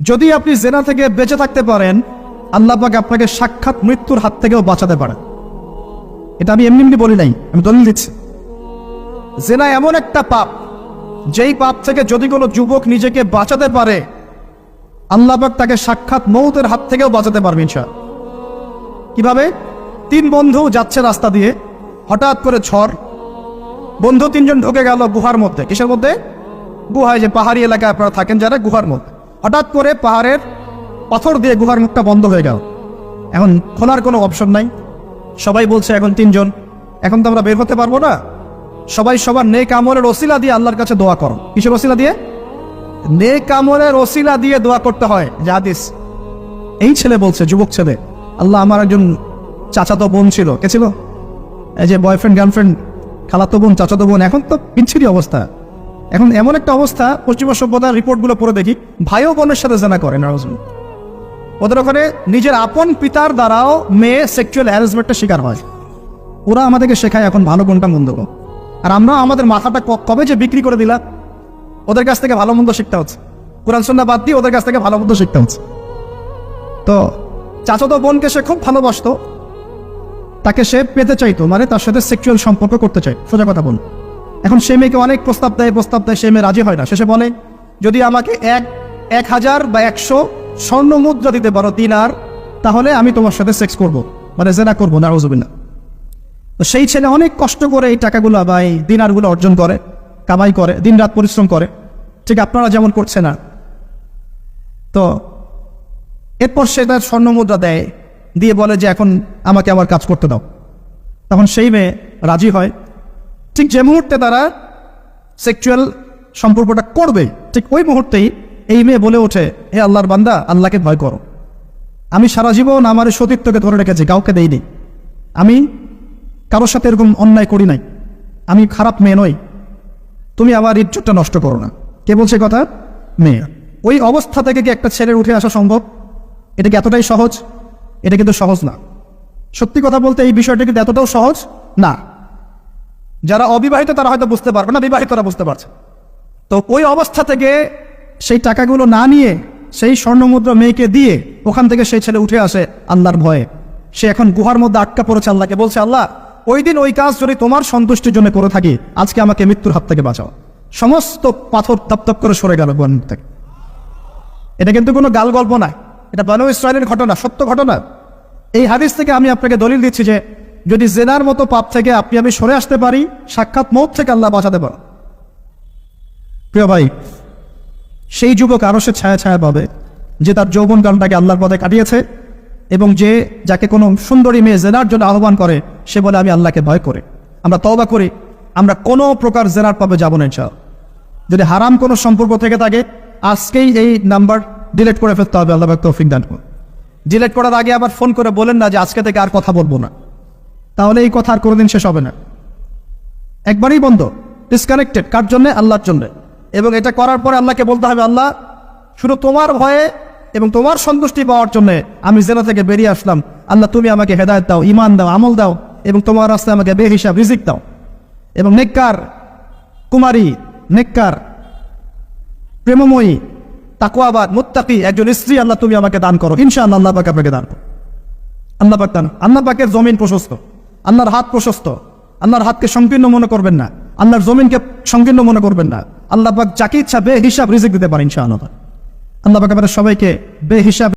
যদি আপনি জেনা থেকে বেঁচে থাকতে পারেন, আল্লাহ পাক আপনাকে সাক্ষাৎ মৃত্যুর হাত থেকেও বাঁচাতে পারেন। এটা আমি এমনি এমনি বলি নাই, আমি দলিল দিচ্ছি। জেনা এমন একটা পাপ, যেই পাপ থেকে যদি কোনো যুবক নিজেকে বাঁচাতে পারে, আল্লাহ পাক তাকে সাক্ষাৎ মৌতের হাত থেকেও বাঁচাতে পারবে ইনশা কীভাবে? তিন বন্ধু যাচ্ছে রাস্তা দিয়ে, হঠাৎ করে ঝড়, বন্ধু তিনজন ঢুকে গেল গুহার মধ্যে। কিসের মধ্যে? গুহায় যে পাহাড়ি এলাকায় আপনারা থাকেন, যারা গুহার মধ্যে। হঠাৎ করে পাহাড়ের পাথর দিয়ে গুহার মুখটা বন্ধ হয়ে গেল। এখন খোলার কোনো অপশন নাই। সবাই বলছে, এখন তিনজন। এখন তো আমরা বের হতে পারব না। সবাই সবার নেক আমলের ওসিলা দিয়ে আল্লাহর কাছে দোয়া করো। কিসের ওসিলা দিয়ে? নে আমলের ওসিলা দিয়ে দোয়া করতে হয়। যে হাদিস, এই ছেলে বলছে, যুবক ছেলে, আল্লাহ আমার একজন চাচাতো বোন ছিল। কে ছিল? এই যে বয়ফ্রেন্ড গার্লফ্রেন্ড খালাতো বোন, চাচাতো বোন, এখন তো বিচ্ছিরি অবস্থা। এখন এমন একটা অবস্থা, পশ্চিমা সভ্যতার রিপোর্টগুলো পড়ে দেখি, ভাইও বোনের সাথে জানা করে নারাজুল ওদের ওখানে নিজের আপন পিতার দ্বারাও মেয়ে সেক্সুয়াল হ্যারাসমেন্টের শিকার হয়। ওরা আমাদেরকে শেখায় এখন ভালো কোনটা মন্দ। আর আমরা আমাদের মাথাটা কবে যে বিক্রি করে দিলাম ওদের কাছ থেকে ভালো মন্দ শিখতে হচ্ছে। কোরআন সন্না বাদ দিয়ে ওদের কাছ থেকে ভালো মন্দ শিখতে হচ্ছে। তো চাচাতো বোনকে সে খুব ভালোবাসতো, তাকে সে পেতে চাইতো মানে তার সাথে সেক্সুয়াল সম্পর্ক করতে চাই সোজা কথা বল এখন সে মেয়েকে অনেক প্রস্তাব দেয় প্রস্তাব দেয়, সে মেয়ে রাজি হয় না। শেষে বলে, যদি আমাকে এক এক হাজার বা একশো স্বর্ণ মুদ্রা দিতে পারো তিন আর, তাহলে আমি তোমার সাথে সেক্স করব। মানে জেনা করব না রোজবিনা তো সেই ছেলে অনেক কষ্ট করে এই টাকাগুলো বা এই দিনারগুলো অর্জন করে, কামাই করে, দিনরাত পরিশ্রম করে। ঠিক আপনারা যেমন করছে না তো এরপর সে তার স্বর্ণ মুদ্রা দেয়, দিয়ে বলে যে, এখন আমাকে আমার কাজ করতে দাও। তখন সেই মেয়ে রাজি হয়। ঠিক যে মুহূর্তে তারা সেক্সুয়াল সম্পর্কটা করবে, ঠিক ওই মুহূর্তেই এই মেয়ে বলে ওঠে, হে আল্লাহর বান্দা, আল্লাহকে ভয় করো। আমি সারা জীবন আমার সতীত্বকে ধরে রেখেছি, কাউকে দেইনি। আমি কারোর সাথে এরকম অন্যায় করি নাই। আমি খারাপ মেয়ে নই। তুমি আমার ইজ্জতটা নষ্ট করো না। কে বলছে কথা? মেয়ে। ওই অবস্থা থেকে কি একটা ছেলের উঠে আসা সম্ভব? এটা কি এতটাই সহজ? এটা কিন্তু সহজ না। সত্যি কথা বলতে এই বিষয়টা কিন্তু এতটাও সহজ? না। যারা অবিবাহিত তারা হয়তো বুঝতে পারবে না, বিবাহিতরা বুঝতে পারছে। তো ওই অবস্থা থেকে সেই টাকাগুলো না নিয়ে সেই স্বর্ণমুদ্রা মেয়েকে দিয়ে ওখান থেকে সেই ছেলে উঠে আসে আল্লাহর ভয়ে। সে এখন গুহার মধ্যে আটকা পড়েছে আল্লাহকে, বলছে, আল্লাহ, ওই দিন ওই কাজ যদি তোমার সন্তুষ্টির জন্য করে থাকি, আজকে আমাকে মৃত্যুর হাত থেকে বাঁচাও। সমস্ত পাথর তপ করে সরে গেল গুহার থেকে। এটা কিন্তু কোনো গাল গল্প না এটা বানু ইসরায়েলের ঘটনা, সত্য ঘটনা। এই হাদিস থেকে আমি আপনাকে দলিল দিচ্ছি যে যদি জেনার মতো পাপ থেকে আপনি আমি সরে আসতে পারি, সাক্ষাৎ মৌত থেকে আল্লাহ বাঁচাতে পারো। প্রিয় ভাই, সেই যুবক আরও সে ছায়া ছায়া পাবে, যে তার যৌবন কালটাকে আল্লাহর পথে কাটিয়েছে এবং যে যাকে কোনো সুন্দরী মেয়ে জেনার জন্য আহ্বান করে, সে বলে, আমি আল্লাহকে ভয় করে। আমরা তওবা করি। আমরা কোনো প্রকার জেনার পাবে যাব না, ইনশাআল্লাহ। যদি হারাম কোনো সম্পর্ক থেকে থাকে, আজকেই এই নাম্বার ডিলেট করে ফেলতে হবে। আল্লাহ তৌফিক দান ডিলিট করার আগে আবার ফোন করে বলেন না যে, আজকে থেকে আর কথা বলব না। তাহলে এই কথা আর কোনোদিন শেষ হবে না। একবারই বন্ধ ডিসকানেক্টেড কার জন্য? আল্লাহর জন্য। এবং এটা করার পরে আল্লাহকে বলতে হবে, আল্লাহ, শুধু তোমার ভয়ে এবং তোমার সন্তুষ্টি পাওয়ার জন্য আমি জেলা থেকে বেরিয়ে আসলাম। আল্লাহ, তুমি আমাকে হেদায়ত দাও ইমান দাও, আমল দাও এবং তোমার রাস্তায় আমাকে বেহিসাব, রিজিক দাও। এবং নেককার কুমারী, নেককার, প্রেমময়ী তাকুয়াবাদ মুত্তাকি একজন স্ত্রী আল্লাহ, তুমি আমাকে দান করো। ইনশাআল্লাহ আল্লাহ পাক আপনাকে দান করো। আল্লাহ পাক দান। আল্লাহ পাকের জমিন প্রশস্ত। আল্লাহর হাত প্রশস্ত। আল্লাহর হাতকে সংকীর্ণ মনে করবেন না। আল্লাহর জমিনকে সংকীর্ণ মনে করবেন না। আল্লাহ পাক যাকে ইচ্ছা বে হিসাব রিজিক দিতে পারেন ইনশাআল্লাহ। আল্লাহ পাক সবাইকে বে হিসাব